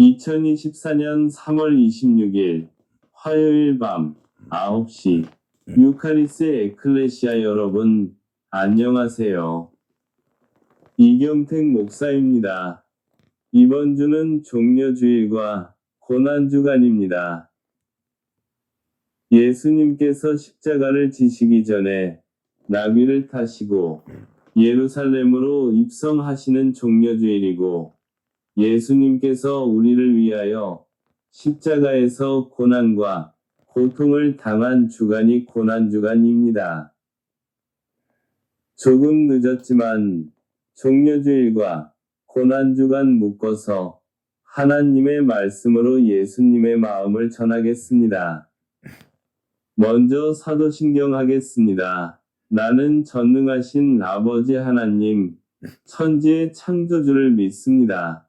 2024년 3월 26일 화요일 밤 9시 유카리스 에클레시아 여러분 안녕하세요. 이경택 목사입니다. 이번 주는 종려주일과 고난주간입니다. 예수님께서 십자가를 지시기 전에 나귀를 타시고 예루살렘으로 입성하시는 종려주일이고 예수님께서 우리를 위하여 십자가에서 고난과 고통을 당한 주간이 고난주간입니다. 조금 늦었지만 종려주일과 고난주간 묶어서 하나님의 말씀으로 예수님의 마음을 전하겠습니다. 먼저 사도신경 하겠습니다. 나는 전능하신 아버지 하나님, 천지의 창조주를 믿습니다.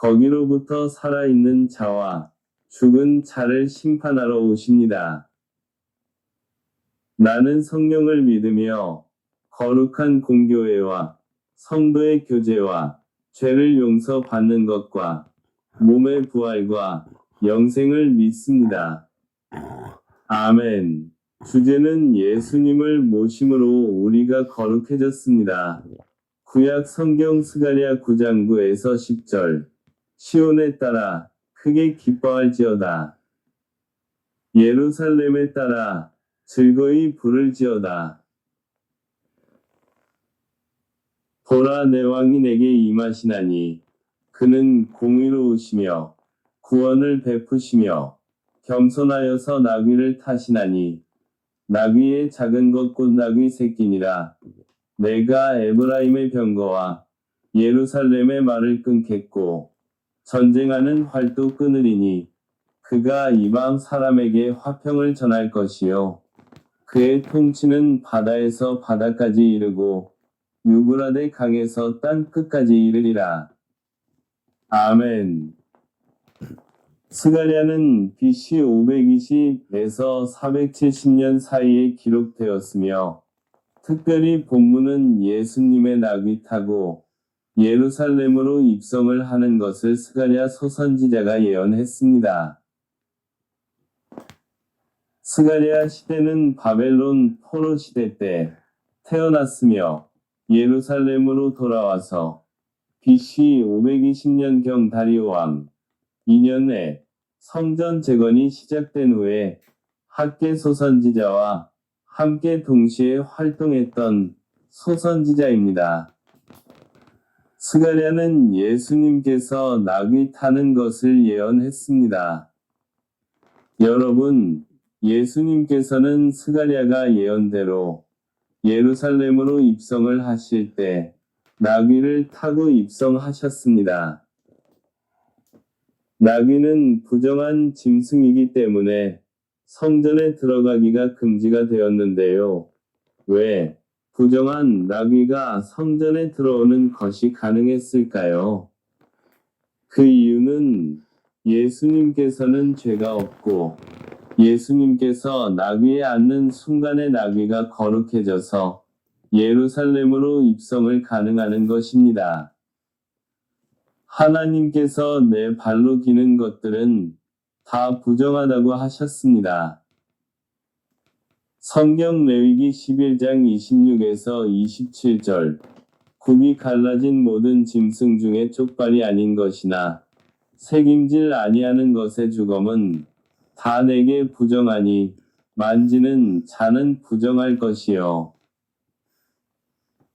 거기로부터 살아있는 자와 죽은 자를 심판하러 오십니다. 나는 성령을 믿으며 거룩한 공교회와 성도의 교제와 죄를 용서받는 것과 몸의 부활과 영생을 믿습니다. 아멘. 주제는 예수님을 모심으로 우리가 거룩해졌습니다. 구약 성경 스가랴 9장 9에서 10절 시온에 따라 크게 기뻐할지어다. 예루살렘에 따라 즐거이 부를지어다. 보라 내 왕이 내게 임하시나니 그는 공의로우시며 구원을 베푸시며 겸손하여서 나귀를 타시나니 나귀의 작은 것곧 나귀 새끼니라 내가 에브라임의 병거와 예루살렘의 말을 끊겠고 전쟁하는 활도 끊으리니 그가 이방 사람에게 화평을 전할 것이요. 그의 통치는 바다에서 바다까지 이르고 유브라데 강에서 땅 끝까지 이르리라. 아멘. 스가랴는 BC 520에서 470년 사이에 기록되었으며 특별히 본문은 예수님의 나귀 타고 예루살렘으로 입성을 하는 것을 스가랴 소선지자가 예언했습니다. 스가랴 시대는 바벨론 포로 시대 때 태어났으며 예루살렘으로 돌아와서 BC 520년경 다리오 왕 2년에 성전 재건이 시작된 후에 학계 소선지자와 함께 동시에 활동했던 소선지자입니다. 스가랴는 예수님께서 나귀 타는 것을 예언했습니다. 여러분, 예수님께서는 스가랴가 예언대로 예루살렘으로 입성을 하실 때 나귀를 타고 입성하셨습니다. 나귀는 부정한 짐승이기 때문에 성전에 들어가기가 금지가 되었는데요. 왜 부정한 나귀가 성전에 들어오는 것이 가능했을까요? 그 이유는 예수님께서는 죄가 없고 예수님께서 나귀에 앉는 순간에 나귀가 거룩해져서 예루살렘으로 입성을 가능하는 것입니다. 하나님께서 내 발로 기는 것들은 다 부정하다고 하셨습니다. 성경 레위기 11장 26에서 27절 굽이 갈라진 모든 짐승 중에 족발이 아닌 것이나 책임질 아니하는 것의 주검은 다 내게 부정하니 만지는 자는 부정할 것이요.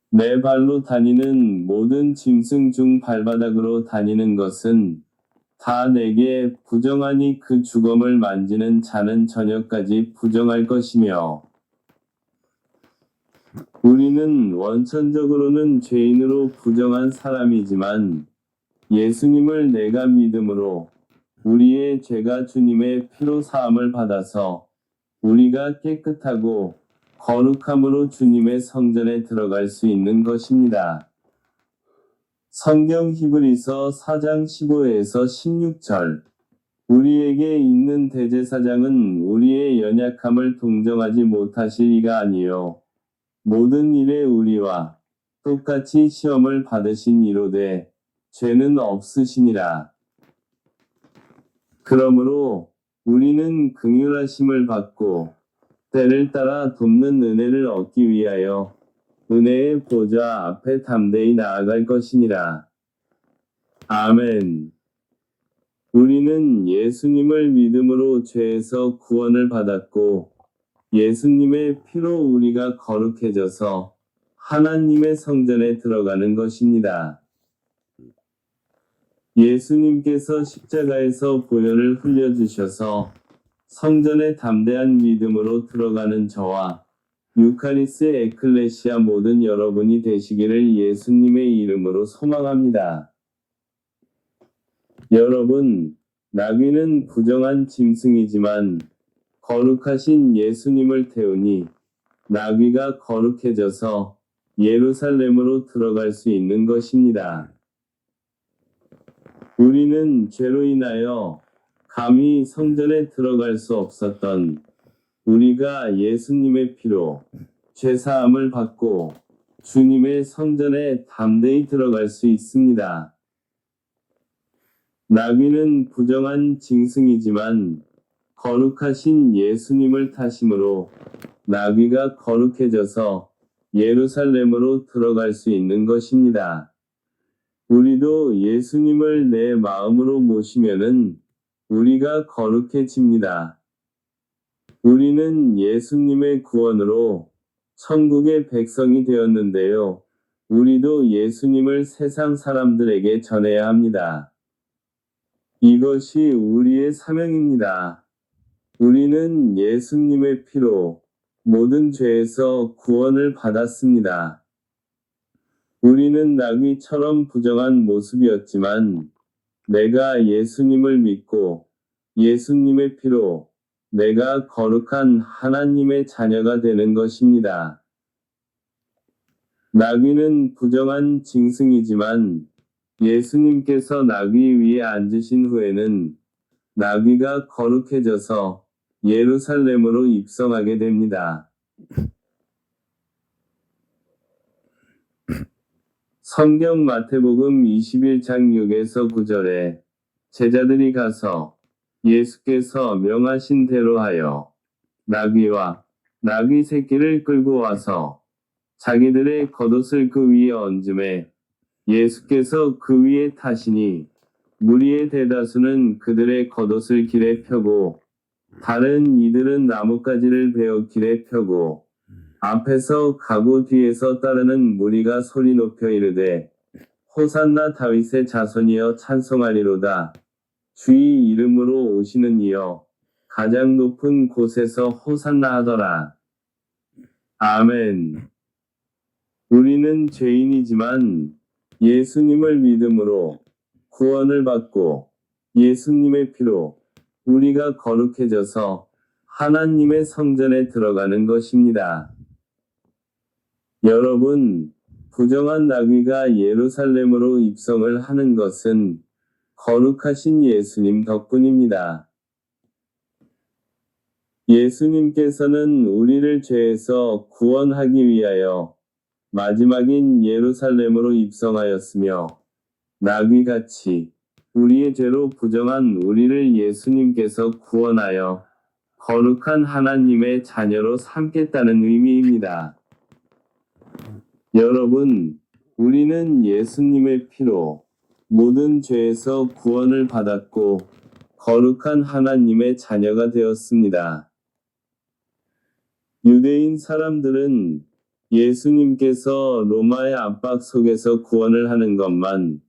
내 발로 다니는 모든 짐승 중 발바닥으로 다니는 것은 다 내게 부정하니 그 주검을 만지는 자는 저녁까지 부정할 것이며 우리는 원천적으로는 죄인으로 부정한 사람이지만 예수님을 내가 믿음으로 우리의 죄가 주님의 피로 사함을 받아서 우리가 깨끗하고 거룩함으로 주님의 성전에 들어갈 수 있는 것입니다. 성경 히브리서 4장 15에서 16절 우리에게 있는 대제사장은 우리의 연약함을 동정하지 못하실 이가 아니요 모든 일에 우리와 똑같이 시험을 받으신 이로되 죄는 없으시니라. 그러므로 우리는 긍휼하심을 받고 때를 따라 돕는 은혜를 얻기 위하여 은혜의 보좌 앞에 담대히 나아갈 것이니라. 아멘. 우리는 예수님을 믿음으로 죄에서 구원을 받았고 예수님의 피로 우리가 거룩해져서 하나님의 성전에 들어가는 것입니다. 예수님께서 십자가에서 보혈을 흘려주셔서 성전에 담대한 믿음으로 들어가는 저와 유카리스 에클레시아 모든 여러분이 되시기를 예수님의 이름으로 소망합니다. 여러분, 나귀는 부정한 짐승이지만 거룩하신 예수님을 태우니 나귀가 거룩해져서 예루살렘으로 들어갈 수 있는 것입니다. 우리는 죄로 인하여 감히 성전에 들어갈 수 없었던 우리가 예수님의 피로 죄사함을 받고 주님의 성전에 담대히 들어갈 수 있습니다. 나귀는 부정한 짐승이지만 거룩하신 예수님을 타심으로 나귀가 거룩해져서 예루살렘으로 들어갈 수 있는 것입니다. 우리도 예수님을 내 마음으로 모시면은 우리가 거룩해집니다. 우리는 예수님의 구원으로 천국의 백성이 되었는데요. 우리도 예수님을 세상 사람들에게 전해야 합니다. 이것이 우리의 사명입니다. 우리는 예수님의 피로 모든 죄에서 구원을 받았습니다. 우리는 나귀처럼 부정한 모습이었지만 내가 예수님을 믿고 예수님의 피로 내가 거룩한 하나님의 자녀가 되는 것입니다. 나귀는 부정한 짐승이지만 예수님께서 나귀 위에 앉으신 후에는 나귀가 거룩해져서 예루살렘으로 입성하게 됩니다. 성경 마태복음 21장 6에서 9절에 제자들이 가서 예수께서 명하신 대로 하여 나귀와 나귀 새끼를 끌고 와서 자기들의 겉옷을 그 위에 얹음에 예수께서 그 위에 타시니 무리의 대다수는 그들의 겉옷을 길에 펴고 다른 이들은 나뭇가지를 베어 길에 펴고 앞에서 가고 뒤에서 따르는 무리가 소리 높여 이르되 호산나 다윗의 자손이여 찬송하리로다 주의 이름으로 오시는 이여 가장 높은 곳에서 호산나 하더라 아멘 우리는 죄인이지만 예수님을 믿음으로 구원을 받고 예수님의 피로 우리가 거룩해져서 하나님의 성전에 들어가는 것입니다. 여러분, 부정한 나귀가 예루살렘으로 입성을 하는 것은 거룩하신 예수님 덕분입니다. 예수님께서는 우리를 죄에서 구원하기 위하여 마지막인 예루살렘으로 입성하였으며 나귀같이 우리의 죄로 부정한 우리를 예수님께서 구원하여 거룩한 하나님의 자녀로 삼겠다는 의미입니다. 여러분, 우리는 예수님의 피로 모든 죄에서 구원을 받았고 거룩한 하나님의 자녀가 되었습니다. 유대인 사람들은 예수님께서 로마의 압박 속에서 구원을 하는 것만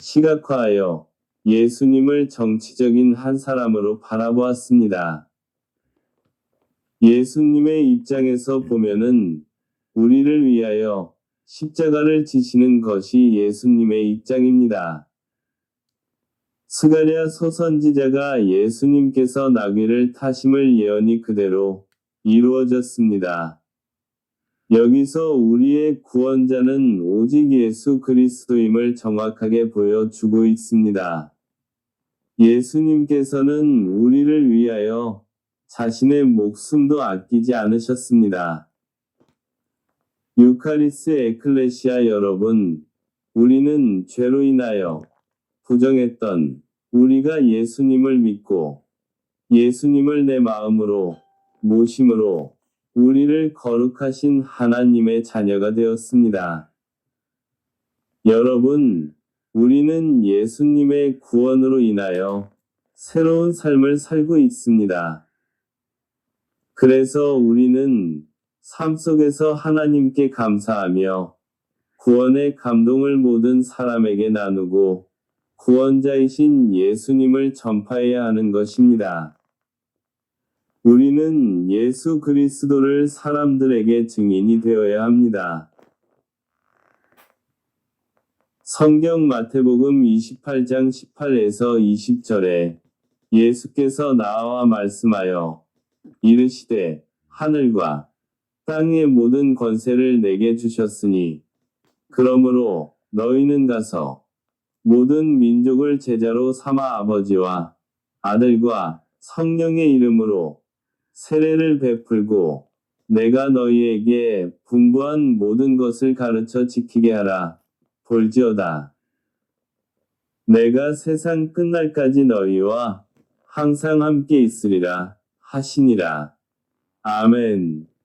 시각화하여 예수님을 정치적인 한 사람으로 바라보았습니다. 예수님의 입장에서 보면은 우리를 위하여 십자가를 지시는 것이 예수님의 입장입니다. 스가랴 선지자가 예수님께서 나귀를 타심을 예언이 그대로 이루어졌습니다. 여기서 우리의 구원자는 오직 예수 그리스도임을 정확하게 보여주고 있습니다. 예수님께서는 우리를 위하여 자신의 목숨도 아끼지 않으셨습니다. 유카리스 에클레시아 여러분, 우리는 죄로 인하여 부정했던 우리가 예수님을 믿고 예수님을 내 마음으로 모심으로 우리를 거룩하신 하나님의 자녀가 되었습니다. 여러분, 우리는 예수님의 구원으로 인하여 새로운 삶을 살고 있습니다. 그래서 우리는 삶 속에서 하나님께 감사하며 구원의 감동을 모든 사람에게 나누고 구원자이신 예수님을 전파해야 하는 것입니다. 우리는 예수 그리스도를 사람들에게 증인이 되어야 합니다. 성경 마태복음 28장 18에서 20절에 예수께서 나와 말씀하여 이르시되 하늘과 땅의 모든 권세를 내게 주셨으니 그러므로 너희는 가서 모든 민족을 제자로 삼아 아버지와 아들과 성령의 이름으로 세례를 베풀고 내가 너희에게 분부한 모든 것을 가르쳐 지키게 하라. 볼지어다. 내가 세상 끝날까지 너희와 항상 함께 있으리라 하시니라. 아멘.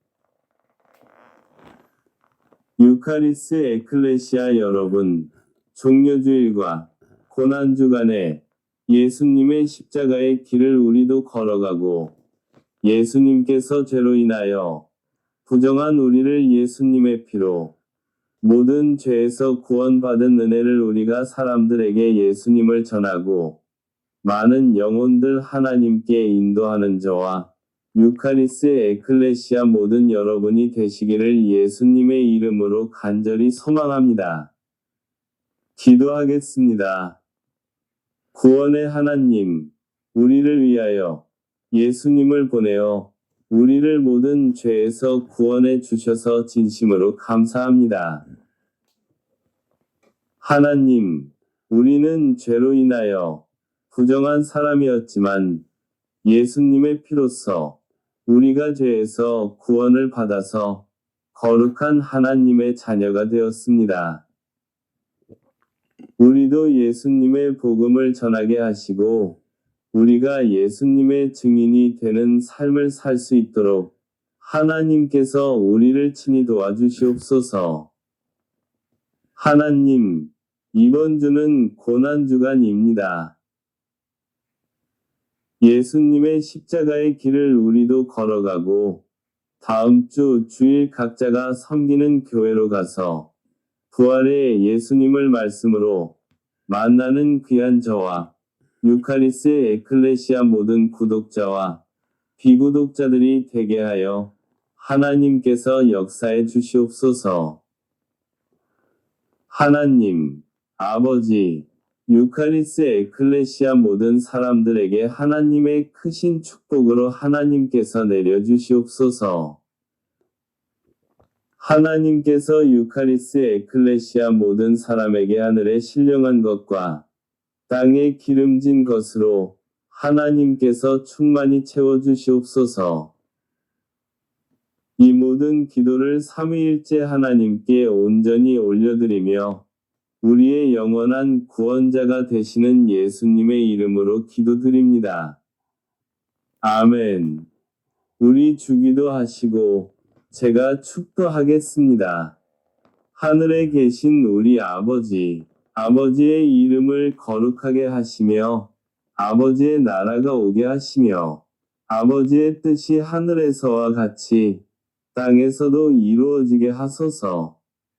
유카리스 에클레시아 여러분, 종료주일과 고난주간에 예수님의 십자가의 길을 우리도 걸어가고 예수님께서 죄로 인하여 부정한 우리를 예수님의 피로 모든 죄에서 구원받은 은혜를 우리가 사람들에게 예수님을 전하고 많은 영혼들 하나님께 인도하는 저와 유카리스 에클레시아 모든 여러분이 되시기를 예수님의 이름으로 간절히 소망합니다. 기도하겠습니다. 구원의 하나님, 우리를 위하여 예수님을 보내어 우리를 모든 죄에서 구원해 주셔서 진심으로 감사합니다. 하나님, 우리는 죄로 인하여 부정한 사람이었지만 예수님의 피로써 우리가 죄에서 구원을 받아서 거룩한 하나님의 자녀가 되었습니다. 우리도 예수님의 복음을 전하게 하시고 우리가 예수님의 증인이 되는 삶을 살 수 있도록 하나님께서 우리를 친히 도와주시옵소서. 하나님, 이번 주는 고난주간입니다. 예수님의 십자가의 길을 우리도 걸어가고 다음 주 주일 각자가 섬기는 교회로 가서 부활의 예수님을 말씀으로 만나는 귀한 저와 유카리스 에클레시아 모든 구독자와 비구독자들이 되게 하여 하나님께서 역사해 주시옵소서. 하나님, 아버지, 유카리스 에클레시아 모든 사람들에게 하나님의 크신 축복으로 하나님께서 내려주시옵소서. 하나님께서 유카리스 에클레시아 모든 사람에게 하늘의 신령한 것과 땅에 기름진 것으로 하나님께서 충만히 채워주시옵소서. 이 모든 기도를 삼위일째 하나님께 온전히 올려드리며 우리의 영원한 구원자가 되시는 예수님의 이름으로 기도드립니다. 아멘. 우리 주기도 하시고 제가 축도하겠습니다. 하늘에 계신 우리 아버지, 아버지의 이름을 거룩하게 하시며 아버지의 나라가 오게 하시며 아버지의 뜻이 하늘에서와 같이 땅에서도 이루어지게 하소서.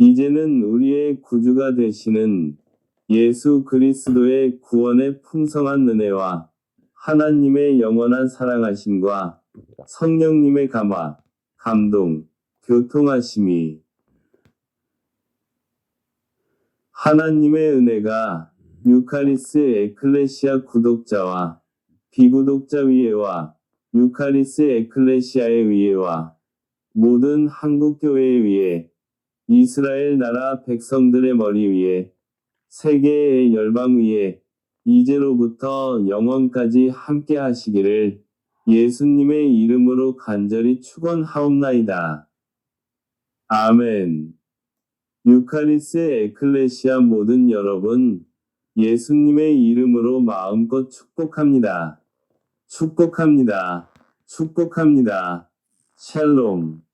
이제는 우리의 구주가 되시는 예수 그리스도의 구원의 풍성한 은혜와 하나님의 영원한 사랑하심과 성령님의 감화, 감동, 교통하심이 하나님의 은혜가 유카리스 에클레시아 구독자와 비구독자 위에와 유카리스 에클레시아의 위에와 모든 한국교회 위에 이스라엘 나라 백성들의 머리 위에 세계의 열방 위에 이제로부터 영원까지 함께 하시기를 예수님의 이름으로 간절히 축원하옵나이다. 아멘. 유카리스 에클레시아 모든 여러분, 예수님의 이름으로 마음껏 축복합니다. 축복합니다. 축복합니다. 샬롬.